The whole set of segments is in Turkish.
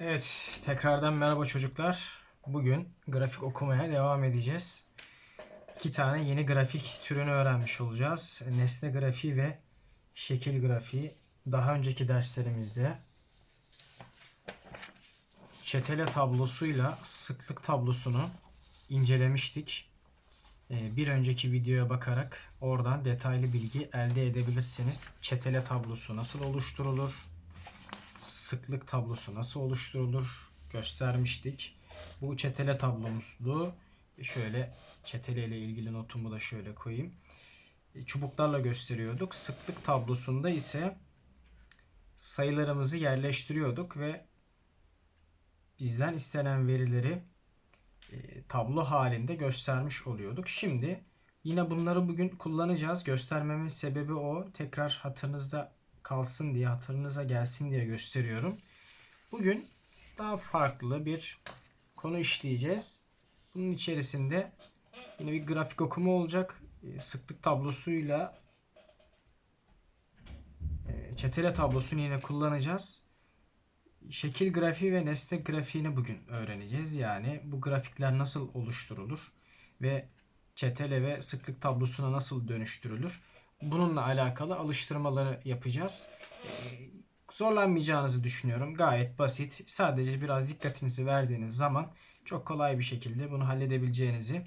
Evet, tekrardan merhaba çocuklar. Bugün grafik okumaya devam edeceğiz. İki tane yeni grafik türünü öğrenmiş olacağız. Nesne grafiği ve şekil grafiği. Daha önceki derslerimizde çetele tablosuyla sıklık tablosunu incelemiştik. Ee, Bir önceki videoya bakarak oradan detaylı bilgi elde edebilirsiniz. Çetele tablosu nasıl oluşturulur? Sıklık tablosu nasıl oluşturulur göstermiştik. Bu çetele tablomuzdu. Şöyle çetele ile ilgili notumu da şöyle koyayım. E, Çubuklarla gösteriyorduk. Sıklık tablosunda ise sayılarımızı yerleştiriyorduk ve bizden istenen verileri e, tablo halinde göstermiş oluyorduk. Şimdi yine bunları bugün kullanacağız. Göstermemin sebebi o. Tekrar hatırınızda kalsın diye, hatırınıza gelsin diye gösteriyorum. Bugün daha farklı bir konu işleyeceğiz. Bunun içerisinde yine bir grafik okuma olacak. E, Sıklık tablosuyla e, çetele tablosunu yine kullanacağız. Şekil grafiği ve nesne grafiğini bugün öğreneceğiz. Yani bu grafikler nasıl oluşturulur ve çetele ve sıklık tablosuna nasıl dönüştürülür? Bununla alakalı alıştırmaları yapacağız. Ee, Zorlanmayacağınızı düşünüyorum. Gayet basit. Sadece biraz dikkatinizi verdiğiniz zaman çok kolay bir şekilde bunu halledebileceğinizi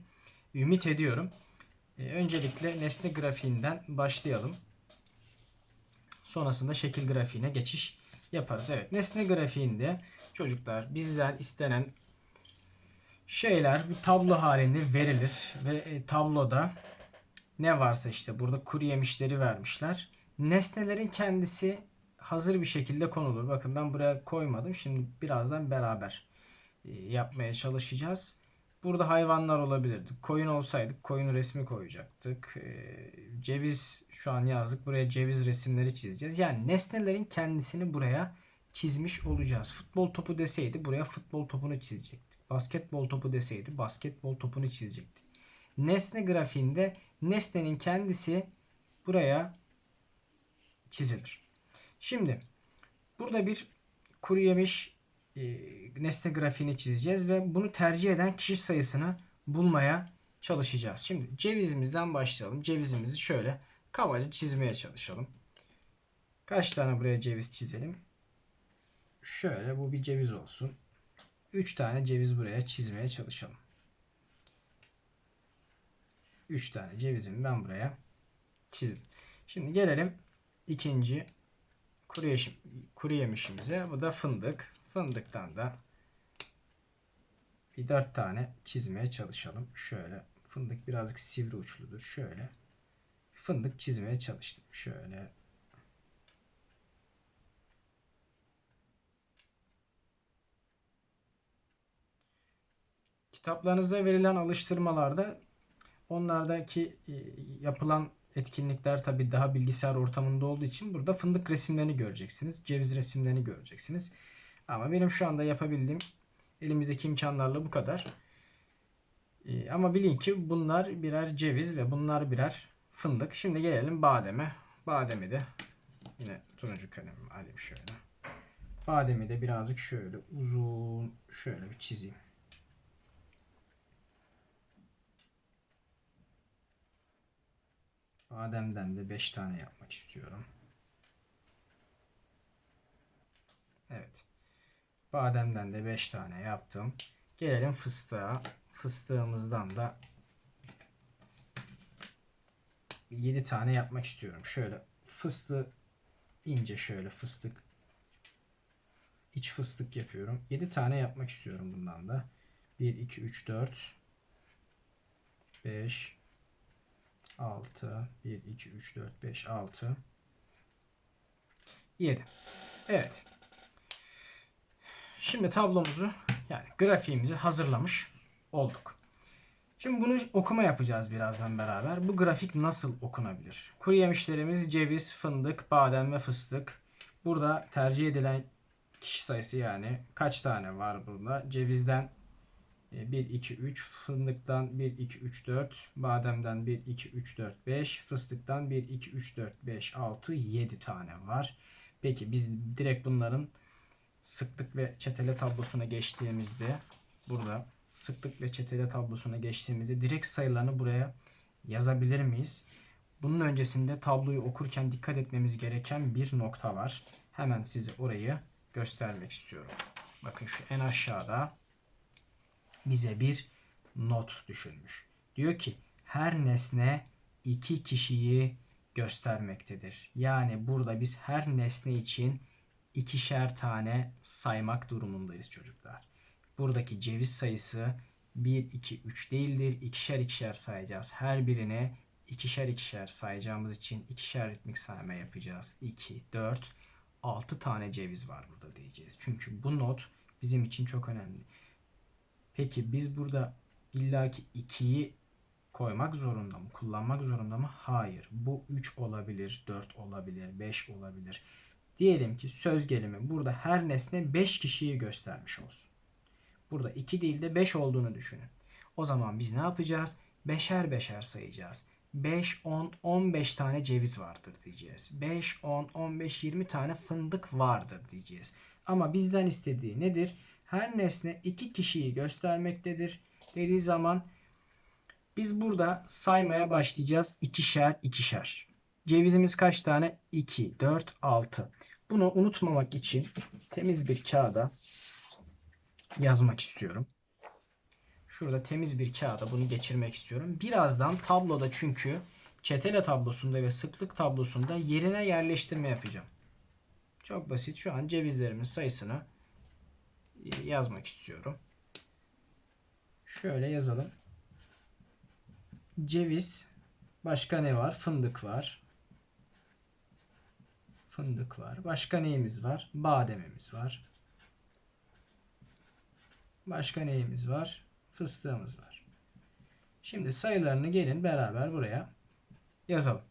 ümit ediyorum. Ee, Öncelikle nesne grafiğinden başlayalım. Sonrasında şekil grafiğine geçiş yaparız. Evet nesne grafiğinde çocuklar bizden istenen şeyler bir tablo halinde verilir ve e, tabloda ne varsa işte burada kuru yemişleri vermişler. Nesnelerin kendisi hazır bir şekilde konulur. Bakın ben buraya koymadım. Şimdi birazdan beraber e, yapmaya çalışacağız. Burada hayvanlar olabilirdi. Koyun olsaydık koyun resmi koyacaktık. E, Ceviz şu an yazdık. Buraya ceviz resimleri çizeceğiz. Yani nesnelerin kendisini buraya çizmiş olacağız. Futbol topu deseydi buraya futbol topunu çizecektik. Basketbol topu deseydi basketbol topunu çizecektik. Nesne grafiğinde nesnenin kendisi buraya çizilir. Şimdi burada bir kuru yemiş e, nesne grafiğini çizeceğiz ve bunu tercih eden kişi sayısını bulmaya çalışacağız. Şimdi cevizimizden başlayalım. Cevizimizi şöyle kabaca çizmeye çalışalım. Kaç tane buraya ceviz çizelim? Şöyle bu bir ceviz olsun. 3 tane ceviz buraya çizmeye çalışalım. 3 tane cevizimi ben buraya çizdim. Şimdi gelelim ikinci kuru, yeşim, kuru yemişimize. Bu da fındık. Fındıktan da bir 4 tane çizmeye çalışalım. Şöyle fındık birazcık sivri uçludur. Şöyle fındık çizmeye çalıştım. Şöyle Kitaplarınızda verilen alıştırmalarda onlardaki e, yapılan etkinlikler tabi daha bilgisayar ortamında olduğu için burada fındık resimlerini göreceksiniz. Ceviz resimlerini göreceksiniz. Ama benim şu anda yapabildiğim elimizdeki imkanlarla bu kadar. E, ama bilin ki bunlar birer ceviz ve bunlar birer fındık. Şimdi gelelim bademe. Bademi de yine turuncu kalemim alayım şöyle. Bademi de birazcık şöyle uzun şöyle bir çizeyim. Bademden de 5 tane yapmak istiyorum. Evet. Bademden de 5 tane yaptım. Gelelim fıstığa. Fıstığımızdan da 7 tane yapmak istiyorum. Şöyle fıstığı ince şöyle fıstık iç fıstık yapıyorum. 7 tane yapmak istiyorum bundan da. 1 2 3 4 5 6 1 2 3 4 5 6 7 Evet. Şimdi tablomuzu yani grafiğimizi hazırlamış olduk. Şimdi bunu okuma yapacağız birazdan beraber. Bu grafik nasıl okunabilir? Kuru yemişlerimiz ceviz, fındık, badem ve fıstık. Burada tercih edilen kişi sayısı yani kaç tane var burada? Cevizden 1, 2, 3, fındıktan 1, 2, 3, 4, bademden 1, 2, 3, 4, 5, fıstıktan 1, 2, 3, 4, 5, 6, 7 tane var. Peki biz direkt bunların sıklık ve çetele tablosuna geçtiğimizde burada sıklık ve çetele tablosuna geçtiğimizde direkt sayılarını buraya yazabilir miyiz? Bunun öncesinde tabloyu okurken dikkat etmemiz gereken bir nokta var. Hemen size orayı göstermek istiyorum. Bakın şu en aşağıda bize bir not düşülmüş. Diyor ki her nesne iki kişiyi göstermektedir. Yani burada biz her nesne için ikişer tane saymak durumundayız çocuklar. Buradaki ceviz sayısı 1, 2, 3 değildir. İkişer ikişer sayacağız. Her birine ikişer ikişer sayacağımız için ikişer ritmik sayma yapacağız. 2, 4, 6 tane ceviz var burada diyeceğiz. Çünkü bu not bizim için çok önemli. Peki biz burada illaki 2'yi koymak zorunda mı? Kullanmak zorunda mı? Hayır. Bu 3 olabilir, 4 olabilir, 5 olabilir. Diyelim ki söz gelimi burada her nesne 5 kişiyi göstermiş olsun. Burada 2 değil de 5 olduğunu düşünün. O zaman biz ne yapacağız? Beşer beşer sayacağız. 5, 10, 15 tane ceviz vardır diyeceğiz. 5, 10, 15, 20 tane fındık vardır diyeceğiz. Ama bizden istediği nedir? Her nesne iki kişiyi göstermektedir dediği zaman biz burada saymaya başlayacağız. ikişer ikişer. Cevizimiz kaç tane? 2, 4, 6. Bunu unutmamak için temiz bir kağıda yazmak istiyorum. Şurada temiz bir kağıda bunu geçirmek istiyorum. Birazdan tabloda çünkü çetele tablosunda ve sıklık tablosunda yerine yerleştirme yapacağım. Çok basit. Şu an cevizlerimin sayısını yazmak istiyorum. Şöyle yazalım. Ceviz. Başka ne var? Fındık var. Fındık var. Başka neyimiz var? Bademimiz var. Başka neyimiz var? Fıstığımız var. Şimdi sayılarını gelin beraber buraya yazalım.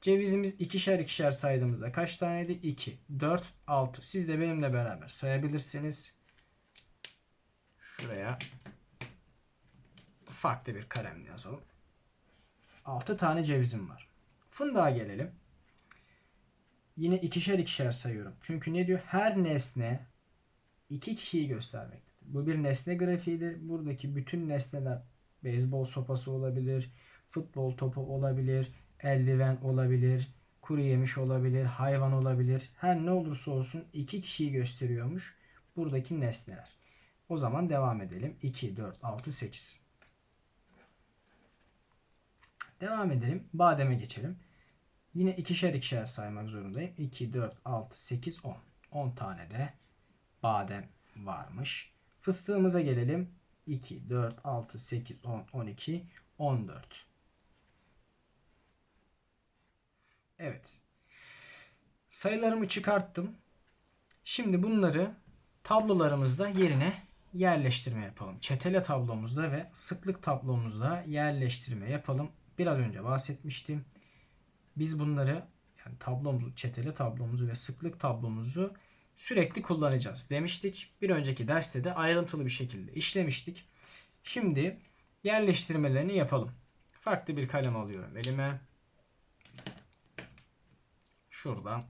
Cevizimiz ikişer ikişer saydığımızda kaç taneydi? 2, 4, 6. Siz de benimle beraber sayabilirsiniz. Şuraya farklı bir kalemle yazalım. 6 tane cevizim var. Fındığa gelelim. Yine ikişer ikişer sayıyorum. Çünkü ne diyor? Her nesne iki kişiyi göstermektedir. Bu bir nesne grafiğidir. Buradaki bütün nesneler beyzbol sopası olabilir, futbol topu olabilir, eldiven olabilir, kuru yemiş olabilir, hayvan olabilir. Her ne olursa olsun iki kişiyi gösteriyormuş buradaki nesneler. O zaman devam edelim. 2, 4, 6, 8. Devam edelim. Bademe geçelim. Yine ikişer ikişer saymak zorundayım. 2, 4, 6, 8, 10. 10 tane de badem varmış. Fıstığımıza gelelim. 2, 4, 6, 8, 10, 12, 14. Evet. Sayılarımı çıkarttım. Şimdi bunları tablolarımızda yerine yerleştirme yapalım. Çetele tablomuzda ve sıklık tablomuzda yerleştirme yapalım. Biraz önce bahsetmiştim. Biz bunları yani tablomuzu, çetele tablomuzu ve sıklık tablomuzu sürekli kullanacağız demiştik. Bir önceki derste de ayrıntılı bir şekilde işlemiştik. Şimdi yerleştirmelerini yapalım. Farklı bir kalem alıyorum elime. Şuradan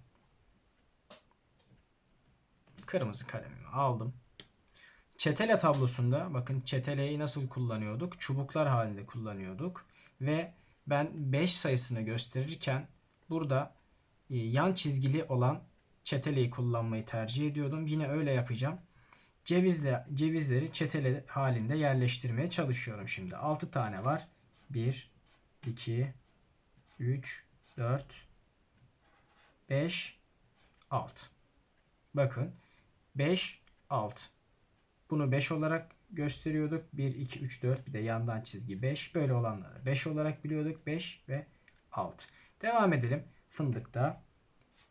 kırmızı kalemimi aldım. Çetele tablosunda bakın çeteleyi nasıl kullanıyorduk? Çubuklar halinde kullanıyorduk. Ve ben 5 sayısını gösterirken burada e, yan çizgili olan çeteleyi kullanmayı tercih ediyordum. Yine öyle yapacağım. Cevizle, cevizleri çetele halinde yerleştirmeye çalışıyorum şimdi. 6 tane var. 1, 2, 3, 4, 5, 6. Bakın 5, 6. Bunu 5 olarak gösteriyorduk. 1, 2, 3, 4 bir de yandan çizgi 5. Böyle olanları 5 olarak biliyorduk. 5 ve 6. Devam edelim. Fındıkta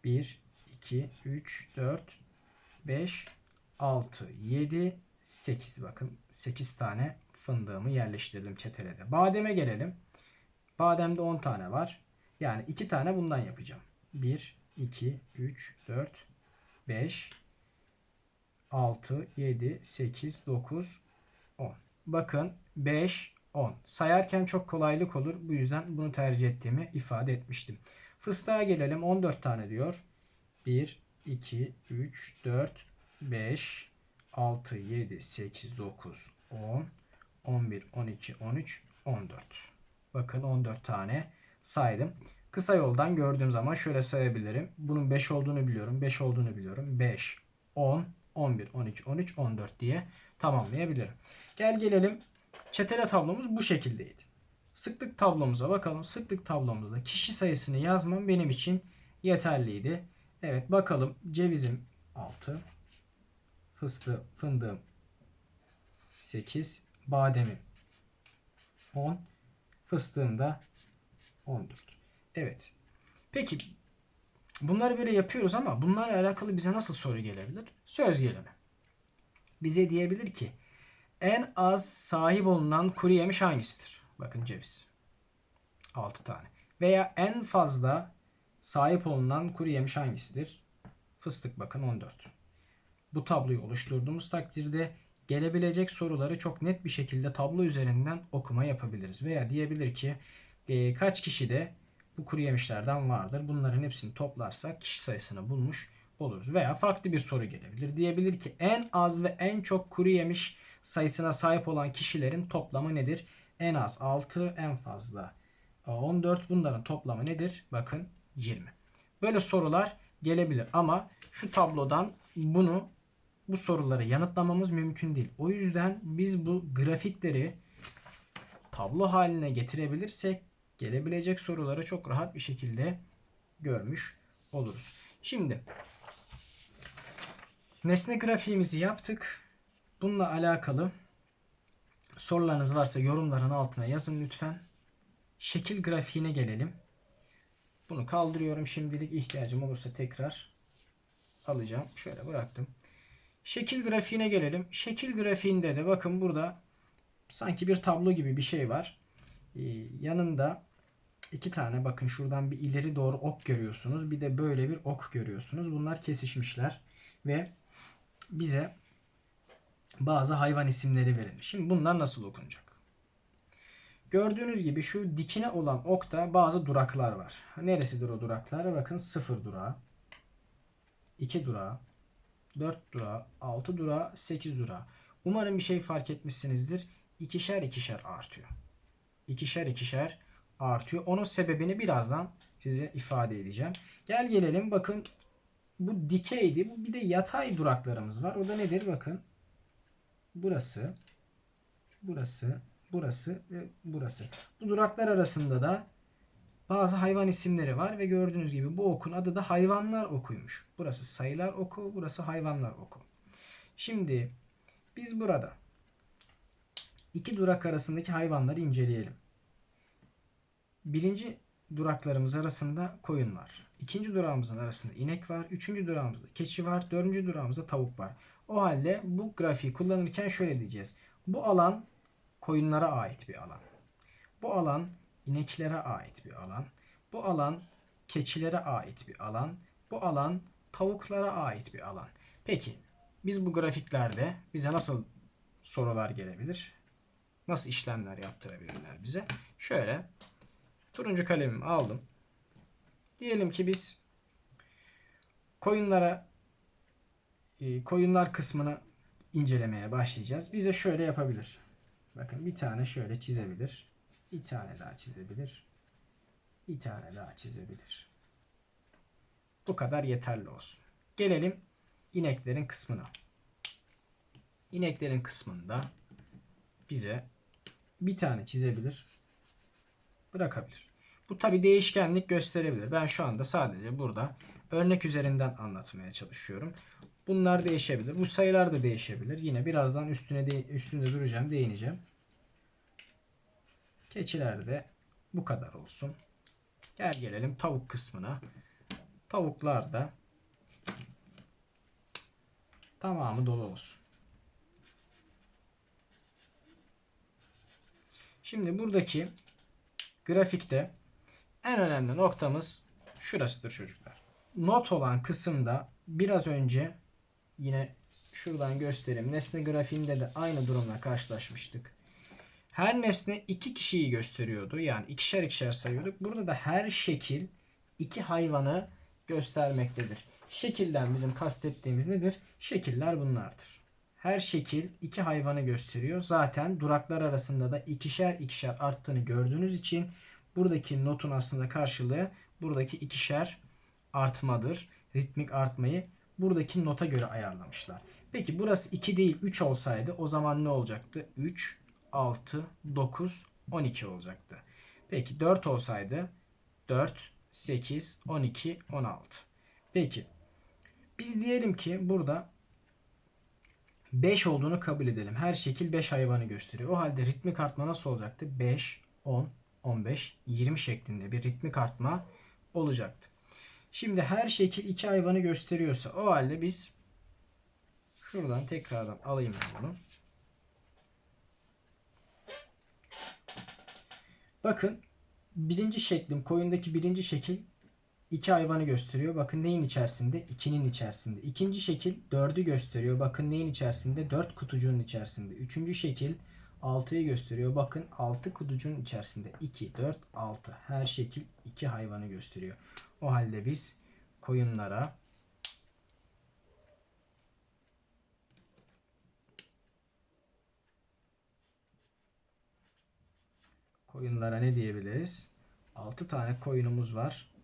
1, 2, 3, 4, 5, 6, 7, 8. Bakın 8 tane fındığımı yerleştirdim çetelede. Bademe gelelim. Bademde 10 tane var. Yani 2 tane bundan yapacağım. 1, 2, 3, 4, 5, 6, 7, 8, 9, 10. Bakın 5, 10. Sayarken çok kolaylık olur. Bu yüzden bunu tercih ettiğimi ifade etmiştim. Fıstığa gelelim. 14 tane diyor. 1, 2, 3, 4, 5, 6, 7, 8, 9, 10, 11, 12, 13, 14. Bakın 14 tane saydım. Kısa yoldan gördüğüm zaman şöyle sayabilirim. Bunun 5 olduğunu biliyorum. 5 olduğunu biliyorum. 5, 10, 11, 12, 13, 14 diye tamamlayabilirim. Gel gelelim. Çetele tablomuz bu şekildeydi. Sıklık tablomuza bakalım. Sıklık tablomuzda kişi sayısını yazmam benim için yeterliydi. Evet bakalım cevizim 6. Fıstığı, fındığım 8. Bademim 10. Fıstığım da 14. Evet. Peki bunları böyle yapıyoruz ama bunlarla alakalı bize nasıl soru gelebilir? Söz gelimi. Bize diyebilir ki en az sahip olunan kuru yemiş hangisidir? Bakın ceviz. 6 tane. Veya en fazla sahip olunan kuru yemiş hangisidir? Fıstık bakın 14. Bu tabloyu oluşturduğumuz takdirde gelebilecek soruları çok net bir şekilde tablo üzerinden okuma yapabiliriz. Veya diyebilir ki e, kaç kişi de bu kuru yemişlerden vardır. Bunların hepsini toplarsak kişi sayısını bulmuş oluruz. Veya farklı bir soru gelebilir. Diyebilir ki en az ve en çok kuru yemiş sayısına sahip olan kişilerin toplamı nedir? En az 6, en fazla 14. Bunların toplamı nedir? Bakın 20. Böyle sorular gelebilir ama şu tablodan bunu bu soruları yanıtlamamız mümkün değil. O yüzden biz bu grafikleri tablo haline getirebilirsek gelebilecek soruları çok rahat bir şekilde görmüş oluruz. Şimdi nesne grafiğimizi yaptık. Bununla alakalı sorularınız varsa yorumların altına yazın lütfen. Şekil grafiğine gelelim. Bunu kaldırıyorum şimdilik ihtiyacım olursa tekrar alacağım. Şöyle bıraktım. Şekil grafiğine gelelim. Şekil grafiğinde de bakın burada sanki bir tablo gibi bir şey var. Ee, yanında iki tane bakın şuradan bir ileri doğru ok görüyorsunuz. Bir de böyle bir ok görüyorsunuz. Bunlar kesişmişler ve bize bazı hayvan isimleri verilmiş. Şimdi bunlar nasıl okunacak? Gördüğünüz gibi şu dikine olan okta bazı duraklar var. Neresidir o duraklar? Bakın 0 durağı, 2 durağı, 4 durağı, 6 durağı, 8 durağı. Umarım bir şey fark etmişsinizdir. İkişer ikişer artıyor. İkişer ikişer artıyor. Onun sebebini birazdan size ifade edeceğim. Gel gelelim bakın bu dikeydi. Bu bir de yatay duraklarımız var. O da nedir? Bakın. Burası. Burası. Burası ve burası. Bu duraklar arasında da bazı hayvan isimleri var ve gördüğünüz gibi bu okun adı da hayvanlar okuymuş. Burası sayılar oku, burası hayvanlar oku. Şimdi biz burada iki durak arasındaki hayvanları inceleyelim. Birinci duraklarımız arasında koyun var. İkinci durağımızın arasında inek var. Üçüncü durağımızda keçi var. Dördüncü durağımızda tavuk var. O halde bu grafiği kullanırken şöyle diyeceğiz. Bu alan koyunlara ait bir alan. Bu alan ineklere ait bir alan. Bu alan keçilere ait bir alan. Bu alan tavuklara ait bir alan. Peki biz bu grafiklerde bize nasıl sorular gelebilir? Nasıl işlemler yaptırabilirler bize? Şöyle turuncu kalemimi aldım. Diyelim ki biz koyunlara e, koyunlar kısmını incelemeye başlayacağız. Bize şöyle yapabilir. Bakın bir tane şöyle çizebilir. Bir tane daha çizebilir. Bir tane daha çizebilir. Bu kadar yeterli olsun. Gelelim ineklerin kısmına. İneklerin kısmında bize bir tane çizebilir. Bırakabilir. Bu tabi değişkenlik gösterebilir. Ben şu anda sadece burada örnek üzerinden anlatmaya çalışıyorum. Bunlar değişebilir. Bu sayılar da değişebilir. Yine birazdan üstüne de, üstünde duracağım, değineceğim. Keçiler de bu kadar olsun. Gel gelelim tavuk kısmına. Tavuklar da tamamı dolu olsun. Şimdi buradaki grafikte en önemli noktamız şurasıdır çocuklar. Not olan kısımda biraz önce yine şuradan göstereyim. Nesne grafiğinde de aynı durumla karşılaşmıştık. Her nesne iki kişiyi gösteriyordu. Yani ikişer ikişer sayıyorduk. Burada da her şekil iki hayvanı göstermektedir. Şekilden bizim kastettiğimiz nedir? Şekiller bunlardır. Her şekil iki hayvanı gösteriyor. Zaten duraklar arasında da ikişer ikişer arttığını gördüğünüz için buradaki notun aslında karşılığı buradaki ikişer artmadır. Ritmik artmayı buradaki nota göre ayarlamışlar. Peki burası 2 değil 3 olsaydı o zaman ne olacaktı? 3, 6, 9, 12 olacaktı. Peki 4 olsaydı 4, 8, 12, 16. Peki biz diyelim ki burada 5 olduğunu kabul edelim. Her şekil 5 hayvanı gösteriyor. O halde ritmik artma nasıl olacaktı? 5, 10, 15, 20 şeklinde bir ritmik artma olacaktı. Şimdi her şekil 2 hayvanı gösteriyorsa o halde biz şuradan tekrardan alayım ben bunu. Bakın birinci şeklim koyundaki birinci şekil iki hayvanı gösteriyor. Bakın neyin içerisinde? 2'nin içerisinde. İkinci şekil 4'ü gösteriyor. Bakın neyin içerisinde? 4 kutucuğun içerisinde. Üçüncü şekil 6'yı gösteriyor. Bakın 6 kutucuğun içerisinde. 2, 4, 6. Her şekil 2 hayvanı gösteriyor. O halde biz koyunlara koyunlara ne diyebiliriz? 6 tane koyunumuz var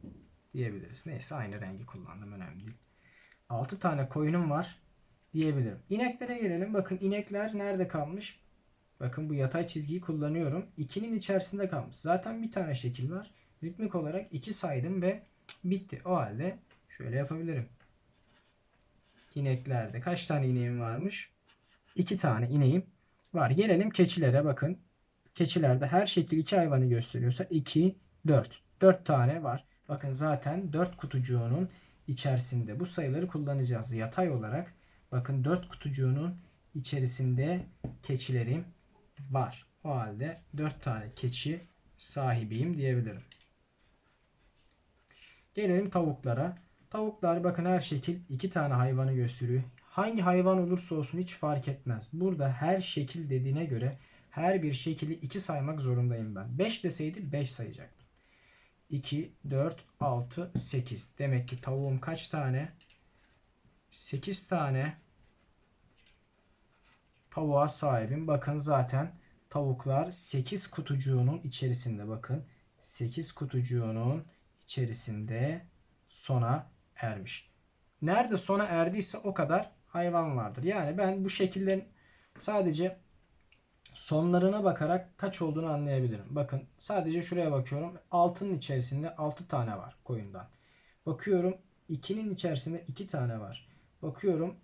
diyebiliriz. Neyse aynı rengi kullandım önemli değil. 6 tane koyunum var diyebilirim. İneklere gelelim. Bakın inekler nerede kalmış? Bakın bu yatay çizgiyi kullanıyorum. 2'nin içerisinde kalmış. Zaten bir tane şekil var. Ritmik olarak 2 saydım ve bitti. O halde şöyle yapabilirim. İneklerde kaç tane ineğim varmış? 2 tane ineğim var. Gelelim keçilere bakın. Keçilerde her şekil 2 hayvanı gösteriyorsa 2, 4. 4 tane var. Bakın zaten 4 kutucuğunun içerisinde bu sayıları kullanacağız. Yatay olarak bakın 4 kutucuğunun içerisinde keçilerim var. O halde 4 tane keçi sahibiyim diyebilirim. Gelelim tavuklara. Tavuklar bakın her şekil 2 tane hayvanı gösteriyor. Hangi hayvan olursa olsun hiç fark etmez. Burada her şekil dediğine göre her bir şekili 2 saymak zorundayım ben. 5 deseydi 5 sayacaktım. 2, 4, 6, 8. Demek ki tavuğum kaç tane? 8 tane tavuğa sahibim. Bakın zaten tavuklar 8 kutucuğunun içerisinde bakın. 8 kutucuğunun içerisinde sona ermiş. Nerede sona erdiyse o kadar hayvan vardır. Yani ben bu şekillerin sadece sonlarına bakarak kaç olduğunu anlayabilirim. Bakın sadece şuraya bakıyorum. 6'nın içerisinde 6 tane var koyundan. Bakıyorum 2'nin içerisinde 2 tane var. Bakıyorum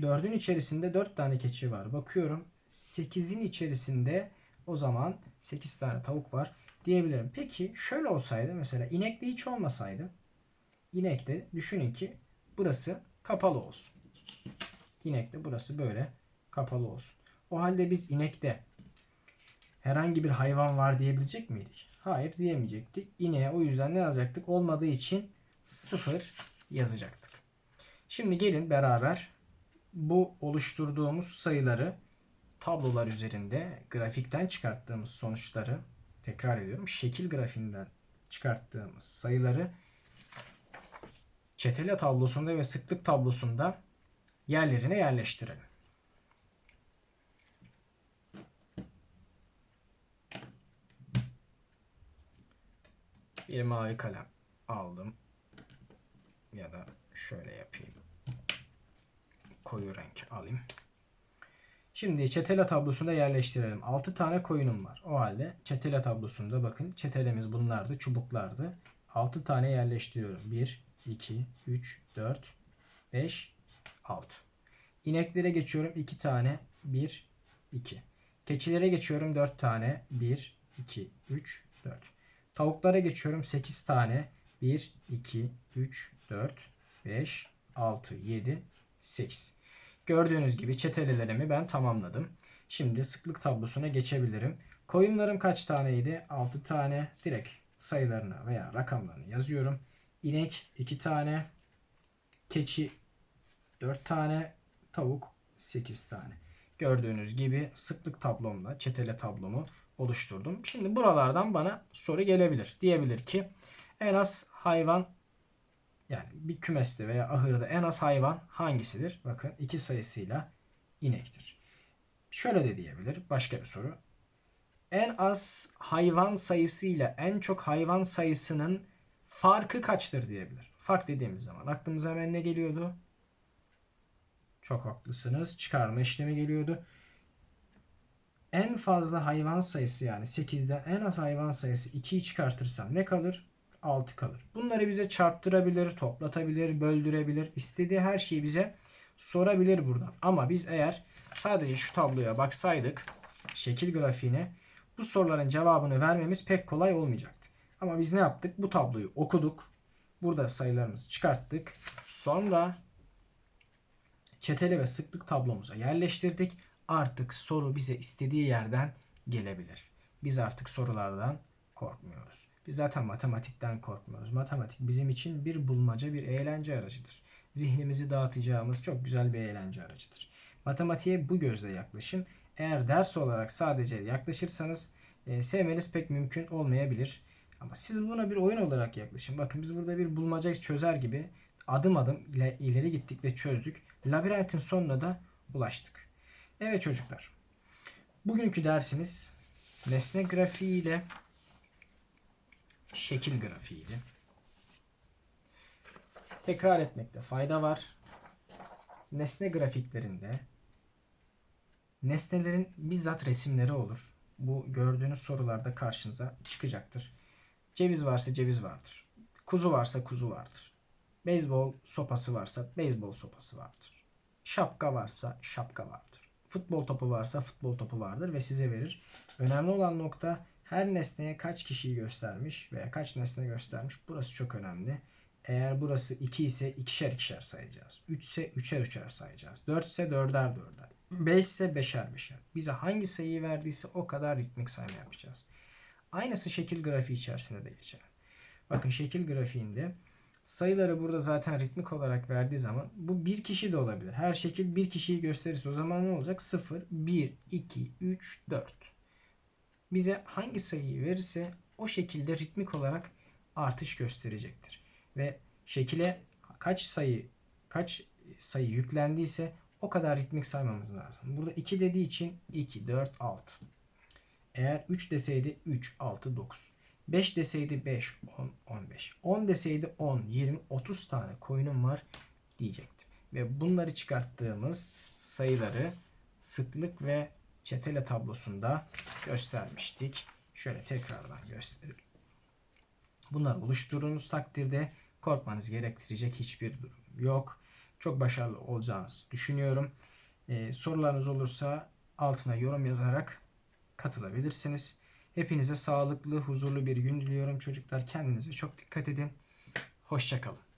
4'ün içerisinde 4 tane keçi var. Bakıyorum 8'in içerisinde o zaman 8 tane tavuk var diyebilirim. Peki şöyle olsaydı mesela inekte hiç olmasaydı inekte düşünün ki burası kapalı olsun. İnekte burası böyle kapalı olsun. O halde biz inekte herhangi bir hayvan var diyebilecek miydik? Hayır diyemeyecektik. İneğe o yüzden ne yazacaktık? Olmadığı için sıfır yazacaktık. Şimdi gelin beraber bu oluşturduğumuz sayıları tablolar üzerinde grafikten çıkarttığımız sonuçları tekrar ediyorum. Şekil grafiğinden çıkarttığımız sayıları çetele tablosunda ve sıklık tablosunda yerlerine yerleştirelim. Bir mavi kalem aldım. Ya da şöyle yapayım. Koyu renk alayım. Şimdi çetele tablosunda yerleştirelim. 6 tane koyunum var. O halde çetele tablosunda bakın çetelemiz bunlardı. Çubuklardı. 6 tane yerleştiriyorum. 1, 2, 3, 4, 5, 6. İneklere geçiyorum. 2 tane. 1, 2. Keçilere geçiyorum. 4 tane. 1, 2, 3, 4. Tavuklara geçiyorum 8 tane. 1, 2, 3, 4, 5, 6, 7, 8. Gördüğünüz gibi çetelelerimi ben tamamladım. Şimdi sıklık tablosuna geçebilirim. Koyunlarım kaç taneydi? 6 tane. Direkt sayılarını veya rakamlarını yazıyorum. İnek 2 tane. Keçi 4 tane. Tavuk 8 tane. Gördüğünüz gibi sıklık tablomla çetele tablomu oluşturdum. Şimdi buralardan bana soru gelebilir. Diyebilir ki en az hayvan yani bir kümeste veya ahırda en az hayvan hangisidir? Bakın iki sayısıyla inektir. Şöyle de diyebilir. Başka bir soru. En az hayvan sayısıyla en çok hayvan sayısının farkı kaçtır diyebilir. Fark dediğimiz zaman aklımıza hemen ne geliyordu? Çok haklısınız. Çıkarma işlemi geliyordu. En fazla hayvan sayısı yani 8'den en az hayvan sayısı 2'yi çıkartırsam ne kalır? 6 kalır. Bunları bize çarptırabilir, toplatabilir, böldürebilir. İstediği her şeyi bize sorabilir buradan. Ama biz eğer sadece şu tabloya baksaydık, şekil grafiğine bu soruların cevabını vermemiz pek kolay olmayacaktı. Ama biz ne yaptık? Bu tabloyu okuduk. Burada sayılarımızı çıkarttık. Sonra çeteli ve sıklık tablomuza yerleştirdik. Artık soru bize istediği yerden gelebilir. Biz artık sorulardan korkmuyoruz. Biz zaten matematikten korkmuyoruz. Matematik bizim için bir bulmaca, bir eğlence aracıdır. Zihnimizi dağıtacağımız çok güzel bir eğlence aracıdır. Matematiğe bu gözle yaklaşın. Eğer ders olarak sadece yaklaşırsanız e, sevmeniz pek mümkün olmayabilir. Ama siz buna bir oyun olarak yaklaşın. Bakın biz burada bir bulmaca çözer gibi adım adım ile ileri gittik ve çözdük. Labirentin sonuna da ulaştık. Evet çocuklar. Bugünkü dersimiz nesne grafiği ile şekil grafiğiydi. Tekrar etmekte fayda var. Nesne grafiklerinde nesnelerin bizzat resimleri olur. Bu gördüğünüz sorularda karşınıza çıkacaktır. Ceviz varsa ceviz vardır. Kuzu varsa kuzu vardır. Beyzbol sopası varsa beyzbol sopası vardır. Şapka varsa şapka vardır. Futbol topu varsa futbol topu vardır ve size verir. Önemli olan nokta her nesneye kaç kişiyi göstermiş veya kaç nesne göstermiş. Burası çok önemli. Eğer burası 2 ise ikişer ikişer sayacağız. 3 ise üçer üçer sayacağız. 4 ise dörder dörder. 5 ise beşer beşer. Bize hangi sayıyı verdiyse o kadar ritmik sayma yapacağız. Aynısı şekil grafiği içerisinde de geçer. Bakın şekil grafiğinde sayıları burada zaten ritmik olarak verdiği zaman bu bir kişi de olabilir. Her şekil bir kişiyi gösterirse o zaman ne olacak? 0, 1, 2, 3, 4. Bize hangi sayıyı verirse o şekilde ritmik olarak artış gösterecektir. Ve şekile kaç sayı kaç sayı yüklendiyse o kadar ritmik saymamız lazım. Burada 2 dediği için 2, 4, 6. Eğer 3 deseydi 3, 6, 9. 5 deseydi 5, 10, 15. 10 deseydi 10, 20, 30 tane koyunum var diyecektim. Ve bunları çıkarttığımız sayıları sıklık ve çetele tablosunda göstermiştik. Şöyle tekrardan gösterelim. Bunlar oluşturduğunuz takdirde korkmanız gerektirecek hiçbir durum yok. Çok başarılı olacağınızı düşünüyorum. Ee, sorularınız olursa altına yorum yazarak katılabilirsiniz. Hepinize sağlıklı, huzurlu bir gün diliyorum çocuklar. Kendinize çok dikkat edin. Hoşçakalın.